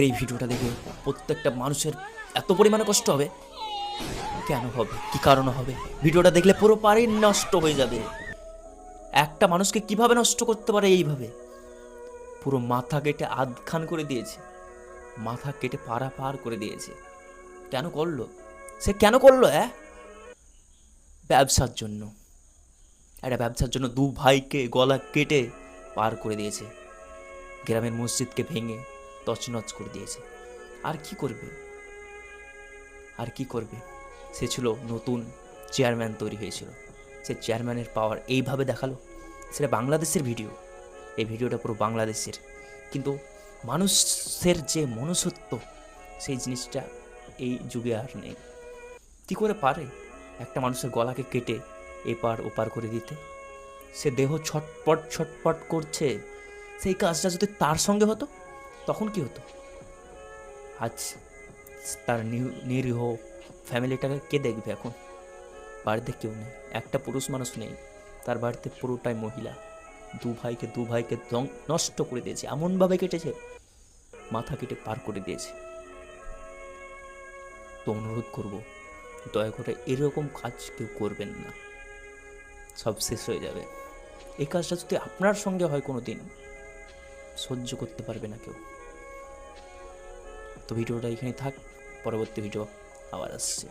এই ভিডিওটা দেখে প্রত্যেকটা মানুষের এত পরিমাণে কষ্ট হবে। কেন হবে? কি কারণ হবে? ভিডিওটা দেখলে পুরো পারি নষ্ট হয়ে যাবে। একটা মানুষকে কীভাবে নষ্ট করতে পারে এইভাবে? পুরো মাথা কেটে আধখান করে দিয়েছে। মাথা কেটে পাড়া পার করে দিয়েছে। কেন করল? সে কেন করল হ্যাঁ ব্যবসার জন্য। একটা ব্যবসার জন্য দু ভাইকে গলা কেটে পার করে দিয়েছে। গ্রামের মসজিদকে ভেঙে তছনছ করে দিয়েছে। আর কি করবে? আর কি করবে? সে ছিল নতুন চেয়ারম্যান তৈরি হয়েছিল। সে চেয়ারম্যানের পাওয়ার এইভাবে দেখাল। সেটা বাংলাদেশের ভিডিও এই ভিডিওটা পুরো বাংলাদেশের। কিন্তু মানুষের যে মনুষ্যত্ব, সেই জিনিসটা এই যুগে আর নেই। কী করে পারে একটা মানুষের গলাকে কেটে এপার ওপার করে দিতে? সে দেহ ছটপট ছটপট করছে। সেই কাজটা যদি তার সঙ্গে হতো? তখন কি হতো? আজ তার নিরীহ ফ্যামিলিটাকে কে দেখবে এখন? বাড়িতে কেউ নেই, একটা পুরুষ মানুষ নেই। তার বাড়িতে পুরোটাই মহিলা। দু ভাইকে দু ভাইকে নষ্ট করে দিয়েছে, এমনভাবে কেটেছে, মাথা কেটে পার করে দিয়েছে। তো অনুরোধ করব, দয়া করে এরকম কাজ কেউ করবেন না। সব শেষ হয়ে যাবে। এই কাজটা যদি আপনার সঙ্গে হয় কোনো দিন সহ্য করতে পারবে না কেউ। তো ভিডিওটা এখানেই থাক পরবর্তী ভিডিও আবার আসছে।